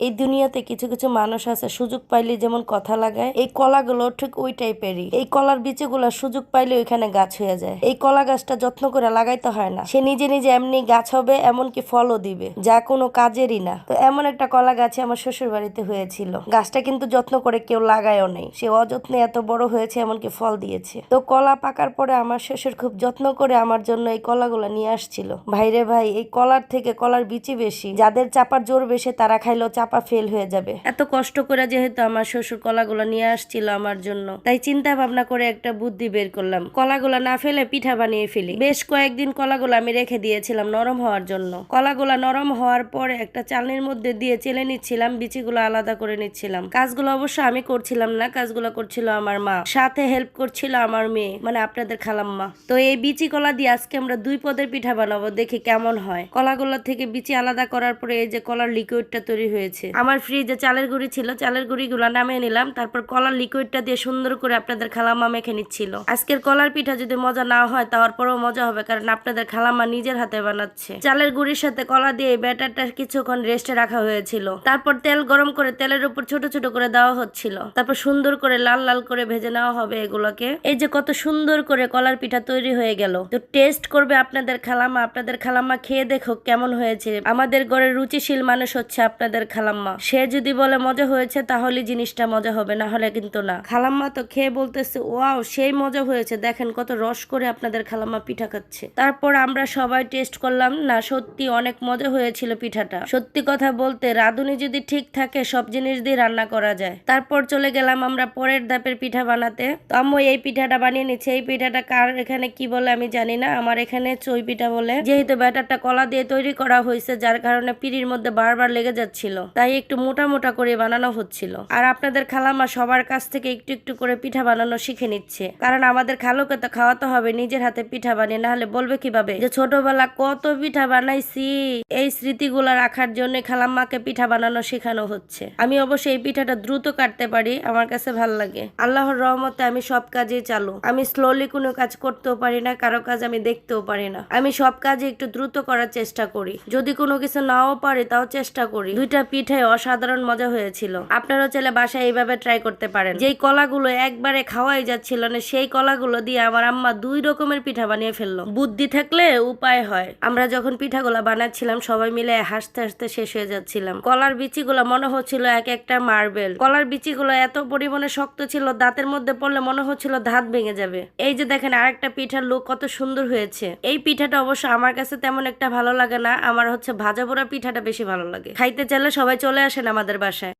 এই দুনিয়াতে কিছু কিছু মানুষ আছে, সুযোগ পাইলে যেমন কথা লাগায়, এই কলাগুলো ঠিক ওই টাইপেরই এই কলার বিচিগুলো সুযোগ পাইলে ওইখানে গাছ হয়ে যায়। এই কলা গাছটা যত্ন করে লাগাইতে হয় না। সে নিজে নিজে এমনি গাছ হবে, এমনকি ফলও দিবে। যা কোনো কাজেরই না। তো এমন একটা কলা গাছে আমার শ্বশুর বাড়িতে হয়েছিল। গাছটা কিন্তু যত্ন করে কেউ লাগায়ও নেই। সে অযত্নে এত বড় হয়েছে, এমনকি ফল দিয়েছে। তো কলা পাকার পরে আমার শ্বশুর খুব যত্ন করে আমার জন্য এই কলাগুলো নিয়ে আসছিল। ভাইরে ভাই, এই কলার থেকে কলার বিচি বেশি। যাদের চাপার জোর বেশি, তারা খাইলেও চাপা ফেল হয়ে যাবে। এত কষ্ট করে যেহেতু আমার শ্বশুর কলাগুলো নিয়ে আসছিল আমার জন্য, তাই চিন্তা ভাবনা করে একটা বুদ্ধি বের করলাম। কলাগুলো না ফেলে পিঠা বানিয়ে ফেলি। বেশ কয়েকদিন কলাগুলো আমি রেখে দিয়েছিলাম নরম হওয়ার জন্য। কলাগুলো নরম হওয়ার পরে একটা চালনির মধ্যে দিয়ে চেলে নিচ্ছিলাম, বিচিগুলো আলাদা করে নিচ্ছিলাম। কাজগুলো অবশ্য আমি করছিলাম না, কাজগুলো করছিল আমার মা। সাথে হেল্প করছিল আমার মেয়ে মানে আপনাদের খালাম্মা। তো এই বিচি কলা দিয়ে আজকে আমরা দুই পদের পিঠা বানাবো, দেখি কেমন হয়। কলাগুলো থেকে বিচি আলাদা করার পরে এই যে কলার লিকুইডটা তৈরি হয়েছে আমার ফ্রিজে চালের গুঁড়ি ছিল, চালের গুঁড়িগুলো নামিয়ে নিলাম, তারপর কলার লিকুইডটা দিয়ে সুন্দর করে আপনাদের খালাম্মা মেখে নিচ্ছিল। আজকের কলার পিঠা যদি মজা না হয় তারপরেও মজা হবে, কারণ আপনাদের খালাম্মা নিজের হাতে বানাচ্ছে। চালের গুঁড়ির সাথে কলা দিয়ে ব্যাটারটা কিছুক্ষণ রেস্টে রাখা হয়েছিল। তারপর তেল গরম করে তেলের উপর ছোট ছোট করে দেওয়া হচ্ছিল। তারপর সুন্দর করে লাল লাল করে ভেজে নেওয়া হবে এগুলোকে। এই যে কত সুন্দর করে কলার পিঠা তৈরি হয়ে গেল। তো টেস্ট করবে আপনাদের খালাম্মা আপনাদের খালাম্মা খেয়ে দেখো কেমন হয়েছে। আমাদের ঘরের রুচিশীল মানুষ হচ্ছে আপনাদের খালাম্মা। সে যদি বলে মজা হয়েছে তাহলে জিনিসটা মজা হবে, না হলে কিন্তু না। খালাম্মা তো খেয়ে বলতেছে, ওয়াও, সেই মজা হয়েছে। দেখেন কত রস করে আপনাদের খালাম্মা পিঠা খাচ্ছে। তারপর আমরা সবাই টেস্ট করলাম, না, সত্যি অনেক মজা হয়েছিল পিঠাটা। সত্যি কথা বলতে, রাঁধুনি যদি ঠিক থাকে, সব জিনিস দিয়ে রান্না করা যায়। তারপর চলে গেলাম আমরা পরের ধাপের পিঠা বানাতে। তো এই পিঠাটা বানিয়ে নিচ্ছে। এই পিঠাটা কার এখানে কি বলে আমি জানি না। আমার এখানে চই পিঠা বলে। যেহেতু ব্যাটারটা কলা দিয়ে তৈরি করা হয়েছে, যার কারণে পিড়ির মধ্যে বারবার লেগে যাচ্ছিল। তাই একটু মোটা মোটা করে বানানো হচ্ছিল। আর আপনাদের খালামা সবার কাছ থেকে একটু একটু করে পিঠা বানানো শিখে নিচ্ছে। কারণ আমাদের খালুকে তো খাওয়াতে হবে, নিজের হাতে পিঠা বানিয়ে না হলে বলবে কীভাবে? যে ছোটবেলা কত পিঠা বানাইছি। এই স্মৃতিগুলো রাখার জন্য খালাম্মাকে পিঠা বানানো শেখানো হচ্ছে। আমি অবশ্যই এই পিঠাটা দ্রুত কাটতে পারি, আমার কাছে ভালো লাগে। আল্লাহর রহমতে আমি সব কাজেই চালু। আমি স্লোলি কোনো কাজ করতেও পারি না, কারও কাজ আমি দেখতেও পারি না। আমি সব কাজে একটু দ্রুত করার চেষ্টা করি। যদি কোনো কিছু নাও পারি, তাও চেষ্টা করি। দুইটা পিঠে অসাধারণ মজা হয়েছিল। আপনারাও চাইলে বাসায় এইভাবে ট্রাই করতে পারেন। যেই কলাগুলো একবারে খাওয়াই যাচ্ছিল না, সেই কলাগুলো দিয়ে আমার আম্মা দুই রকমের পিঠা বানিয়ে ফেলল। বুদ্ধি থাকলে উপায় হয়। আমরা যখন পিঠাগুলা বানাচ্ছিলাম, সবাই মিলে হাসতে হাসতে শেষ হয়ে যাচ্ছিলাম। কলার বিচিগুলো মনে হচ্ছিল এক একটা মার্বেল। কলার বিচিগুলো এত পরিমাণে শক্ত ছিল, দাঁতের মধ্যে পড়লে মনে হচ্ছিল দাঁত ভেঙে যাবে। এই যে দেখেন আরেকটা পিঠার লুক কত সুন্দর হয়েছে। এই পিঠাটা অবশ্য আমার কাছে তেমন একটা ভালো লাগে না, আমার হচ্ছে ভাজা পোড়া পিঠাটা বেশি ভালো লাগে। খাইতে চাইলে সবাই চলে আসেন আমাদের বাসায়।